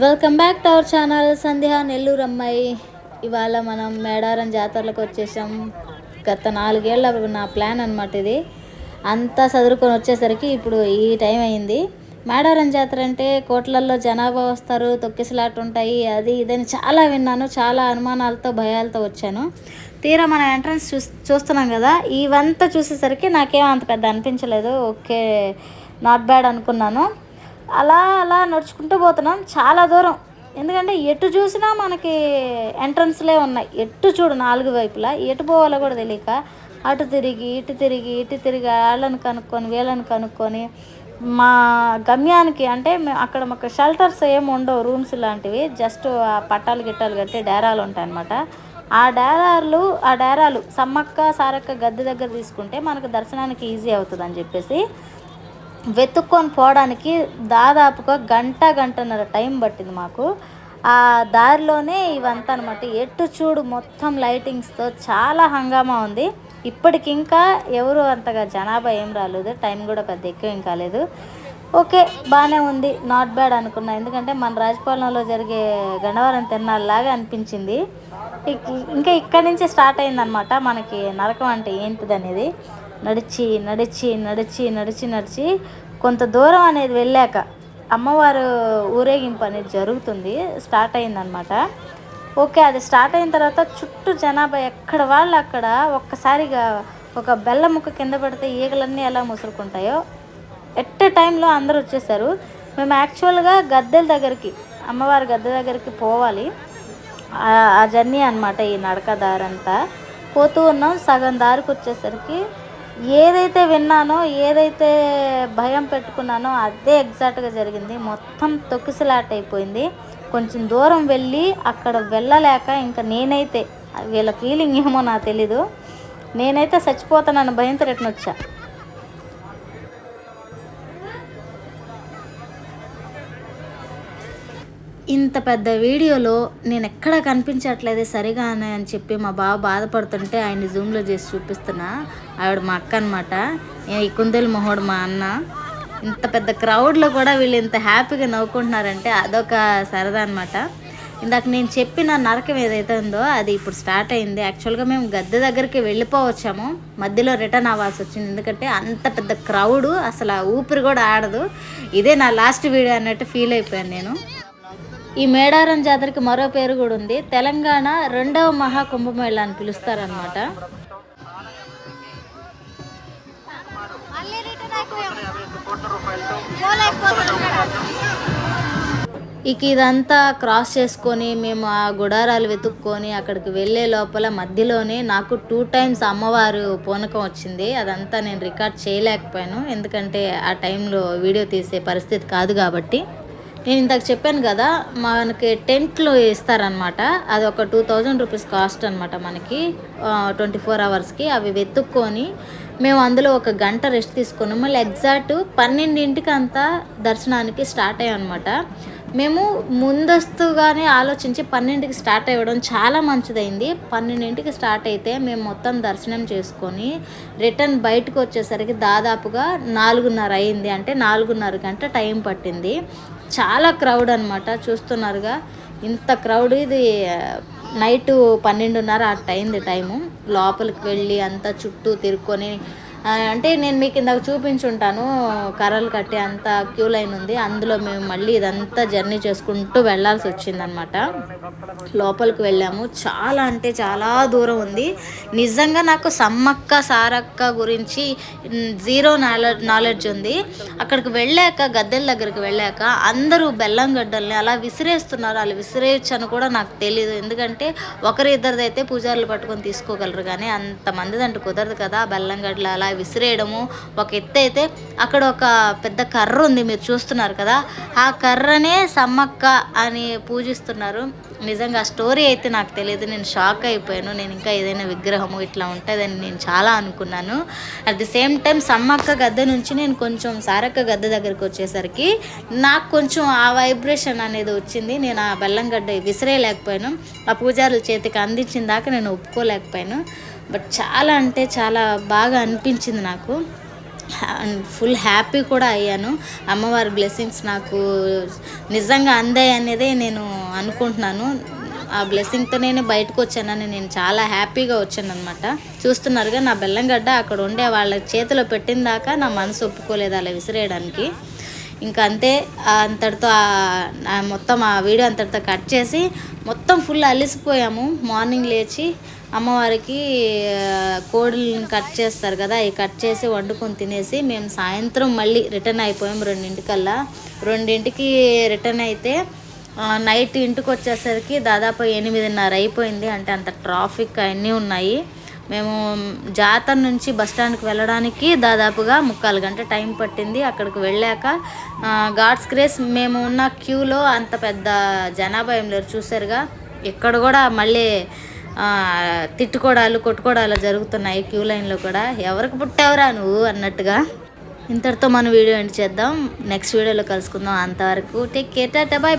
Welcome back to our channel Sandhya Nellore అమ్మాయి ఇవాళ మనం మేడారం జాతరలకు వచ్చేసాం. గత నాలుగేళ్ళ నా ప్లాన్ అనమాట ఇది. అంతా చదువుకొని వచ్చేసరికి ఇప్పుడు ఈ టైం అయింది. మేడారం జాతర అంటే కోట్లల్లో జనాభా వస్తారు తొక్కిసలాట ఉంటాయి అది ఇదని చాలా విన్నాను చాలా అనుమానాలతో భయాలతో వచ్చాను. తీరా మనం ఎంట్రన్స్ చూ చూస్తున్నాం కదా ఇవంతా చూసేసరికి నాకేం అంత పెద్ద అనిపించలేదు. ఓకే నాట్ బ్యాడ్ అనుకున్నాను. అలా అలా నడుచుకుంటూ పోతున్నాం చాలా దూరం. ఎందుకంటే ఎటు చూసినా మనకి ఎంట్రన్స్లే ఉన్నాయి. ఎటు చూడు నాలుగు వైపులా. ఎటు పోవాలో కూడా తెలియక అటు తిరిగి ఇటు తిరిగి ఇటు తిరిగి వాళ్ళని కనుక్కొని వీళ్ళని కనుక్కొని మా గమ్యానికి అంటే అక్కడ మాకు షెల్టర్స్ ఏమి ఉండవు రూమ్స్ లాంటివి. జస్ట్ ఆ పట్టాలు గిట్టాలు కట్టి డేరాలు ఉంటాయి అన్నమాట ఆ డేరాలు ఆ డేరాలు సమ్మక్క సారక్క గద్దె దగ్గర తీసుకుంటే మనకు దర్శనానికి ఈజీ అవుతుంది అని చెప్పేసి వెతుక్కొని పోవడానికి దాదాపుగా గంట గంటన్నర టైం పట్టింది మాకు. ఆ దారిలోనే ఇవంతా అనమాట ఎటు చూడు మొత్తం లైటింగ్స్తో చాలా హంగామా ఉంది. ఇప్పటికి ఇంకా ఎవరు అంతగా జనాభా ఏం రాలేదు. టైం కూడా పెద్ద ఎక్కువ ఏం కాలేదు. ఓకే బాగానే ఉంది. నాట్ బ్యాడ్ అనుకున్నా. ఎందుకంటే మన రాజపాలనలో జరిగే గణవరం తిన్నాళ్ళలాగా అనిపించింది. ఇంకా ఇక్కడి నుంచి స్టార్ట్ అయిందనమాట మనకి నరకం అంటే ఏంటిది అనేది నడిచి నడిచి నడిచి నడిచి నడిచి కొంత దూరం అనేది వెళ్ళాక అమ్మవారు ఊరేగింపు అనేది జరుగుతుంది. స్టార్ట్ అయిందనమాట ఓకే అది స్టార్ట్ అయిన తర్వాత చుట్టూ జనాభా ఎక్కడ వాళ్ళు అక్కడ ఒక్కసారిగా ఒక బెల్ల ముక్క కింద పడితే ఈగలన్నీ ఎలా ముసురుకుంటాయో ఎట్ టైంలో అందరూ వచ్చేసారు. మేము యాక్చువల్గా గద్దెల దగ్గరికి అమ్మవారి గద్దె దగ్గరికి పోవాలి. ఆ- ఆ జర్నీ అనమాట ఈ నడక దారంతా పోతూ ఉన్నాం. సగం దారికి వచ్చేసరికి ఏదైతే విన్నానో ఏదైతే భయం పెట్టుకున్నానో అదే ఎగ్జాక్ట్గా జరిగింది. మొత్తం తొక్కిసలాట అయిపోయింది కొంచెం దూరం వెళ్ళి అక్కడ వెళ్ళలేక ఇంకా నేనైతే వీళ్ళ ఫీలింగ్ ఏమో నాకు తెలీదు. నేనైతే చచ్చిపోతానని భయంతో రిటర్న్ వచ్చా. ఇంత పెద్ద వీడియోలో నేను ఎక్కడ కనిపించట్లేదు సరిగా అని అని చెప్పి మా బావ బాధపడుతుంటే ఆయన్ని జూమ్లో చేసి చూపిస్తున్నా. ఆవిడ మా అక్క అనమాట ఈ కుందేలు మొహోడు మా అన్న. ఇంత పెద్ద క్రౌడ్లో కూడా వీళ్ళు ఇంత హ్యాపీగా నవ్వుకుంటున్నారంటే అదొక సరదా అనమాట ఇందాక నేను చెప్పిన నరకం ఏదైతే ఉందో అది ఇప్పుడు స్టార్ట్ అయింది. యాక్చువల్గా మేము గద్దె దగ్గరికి వెళ్ళిపోవచ్చాము. మధ్యలో రిటర్న్ అవ్వాల్సి వచ్చింది. ఎందుకంటే అంత పెద్ద క్రౌడ్ అసలు ఊపిరి కూడా ఆడదు. ఇదే నా లాస్ట్ వీడియో అన్నట్టు ఫీల్ అయిపోయాను నేను. ఈ మేడారం జాతరకి మరో పేరు కూడా ఉంది. తెలంగాణ రెండవ మహా కుంభమేళ అని పిలుస్తారనమాట ఇక ఇదంతా క్రాస్ చేసుకొని మేము ఆ గుడారాలు వెతుక్కొని అక్కడికి వెళ్ళే లోపల మధ్యలోనే నాకు టూ టైమ్స్ అమ్మవారు పూనకం వచ్చింది. అదంతా నేను రికార్డ్ చేయలేకపోయాను. ఎందుకంటే ఆ టైంలో వీడియో తీసే పరిస్థితి కాదు కాబట్టి. నేను ఇందాక చెప్పాను కదా మనకి టెంట్లు ఇస్తారనమాట అది ఒక టూ థౌజండ్ రూపీస్ కాస్ట్ అనమాట మనకి. ట్వంటీ ఫోర్ అవర్స్కి అవి వెతుక్కొని మేము అందులో ఒక గంట రెస్ట్ తీసుకున్నాము. మళ్ళీ ఎగ్జాక్ట్ పన్నెండింటికి అంతా దర్శనానికి స్టార్ట్ అయ్యామన్నమాట మేము ముందస్తుగానే ఆలోచించి పన్నెండుకి స్టార్ట్ అవ్వడం చాలా మంచిదైంది. పన్నెండింటికి స్టార్ట్ అయితే మేము మొత్తం దర్శనం చేసుకొని రిటర్న్ బయటకు వచ్చేసరికి దాదాపుగా నాలుగున్నర అయింది. అంటే నాలుగున్నర గంట టైం పట్టింది. చాలా క్రౌడ్ అనమాట చూస్తున్నారుగా. ఇంత క్రౌడ్ ఇది నైట్ పన్నెండున్నర అట్ట అయింది టైము లోపలికి వెళ్ళి అంతా చుట్టూ తిరుక్కొని అంటే నేను మీకు ఇందాక చూపించుంటాను కర్రలు కట్టి అంత క్యూ లైన్ ఉంది అందులో మేము మళ్ళీ ఇదంతా జర్నీ చేసుకుంటూ వెళ్ళాల్సి వచ్చిందనమాట. లోపలికి వెళ్ళాము. చాలా అంటే చాలా దూరం ఉంది. నిజంగా నాకు సమ్మక్క సారక్క గురించి జీరో నాలెడ్జ్ నాలెడ్జ్ ఉంది. అక్కడికి వెళ్ళాక గద్దెల దగ్గరికి వెళ్ళాక అందరూ బెల్లం గడ్డల్ని అలా విసిరేస్తున్నారు. అలా విసిరేయచ్చు అని కూడా నాకు తెలియదు ఎందుకంటే ఒకరి ఇద్దరిదైతే పూజారులు పట్టుకొని తీసుకోగలరు కానీ అంతమంది అంటే కుదరదు కదా బెల్లం గడ్డలు అలా విసిరేయడము. ఒక ఎత్తు అయితే అక్కడ ఒక పెద్ద కర్ర ఉంది మీరు చూస్తున్నారు కదా. ఆ కర్రనే సమ్మక్క అని పూజిస్తున్నారు. నిజంగా ఆ స్టోరీ అయితే నాకు తెలియదు. నేను షాక్ అయిపోయాను. నేను ఇంకా ఏదైనా విగ్రహము ఇట్లా ఉంటుందని నేను చాలా అనుకున్నాను. At the same time Sammakka గద్దె నుంచి నేను కొంచెం సారక్క గద్దె దగ్గరికి వచ్చేసరికి నాకు కొంచెం ఆ వైబ్రేషన్ అనేది వచ్చింది. నేను ఆ బెల్లం గడ్డ విసిరేయలేకపోయాను. ఆ పూజారుల చేతికి అందించిన దాకా నేను ఒప్పుకోలేకపోయాను. బట్ చాలా అంటే చాలా బాగా అనిపించింది నాకు. ఫుల్ హ్యాపీ కూడా అయ్యాను. అమ్మవారి బ్లెస్సింగ్స్ నాకు నిజంగా అందాయి అనేది నేను అనుకుంటున్నాను. ఆ బ్లెస్సింగ్తో నేను బయటకు వచ్చానని నేను చాలా హ్యాపీగా వచ్చాను అనమాట చూస్తున్నారుగా నా బెల్లంగడ్డ అక్కడ ఉండే వాళ్ళ చేతిలో పెట్టిన దాకా నా మనసు ఒప్పుకోలేదు అలా విసిరేయడానికి. ఇంకా అంతే అంతటితో మొత్తం ఆ వీడియో అంతటితో కట్ చేసి మొత్తం ఫుల్ అలిసిపోయాము. మార్నింగ్ లేచి అమ్మవారికి కోడిని కట్ చేస్తారు కదా అవి కట్ చేసి వండుకొని తినేసి మేము సాయంత్రం మళ్ళీ రిటర్న్ అయిపోయాం రెండింటికల్లా. రెండింటికి రిటర్న్ అయితే నైట్ ఇంటికి వచ్చేసరికి దాదాపు ఎనిమిదిన్నర అయిపోయింది. అంటే అంత ట్రాఫిక్ అన్నీ ఉన్నాయి. మేము జాతర నుంచి బస్ స్టాండ్కి వెళ్ళడానికి దాదాపుగా ముక్కాలు గంట టైం పట్టింది. అక్కడికి వెళ్ళాక గాడ్స్ గ్రేస్ మేము ఉన్న క్యూలో అంత పెద్ద జనాభా ఏం లేరు. చూసారుగా ఇక్కడ కూడా మళ్ళీ తిట్టుకోవడాలు కొట్టుకోవడాలు జరుగుతున్నాయి క్యూ లైన్లో కూడా. ఎవరికి పుట్టావురా నువ్వు అన్నట్టుగా. ఇంతటితో మనం వీడియో ఎండ్ చేద్దాం. నెక్స్ట్ వీడియోలో కలుసుకుందాం అంతవరకు. Take care Tata bye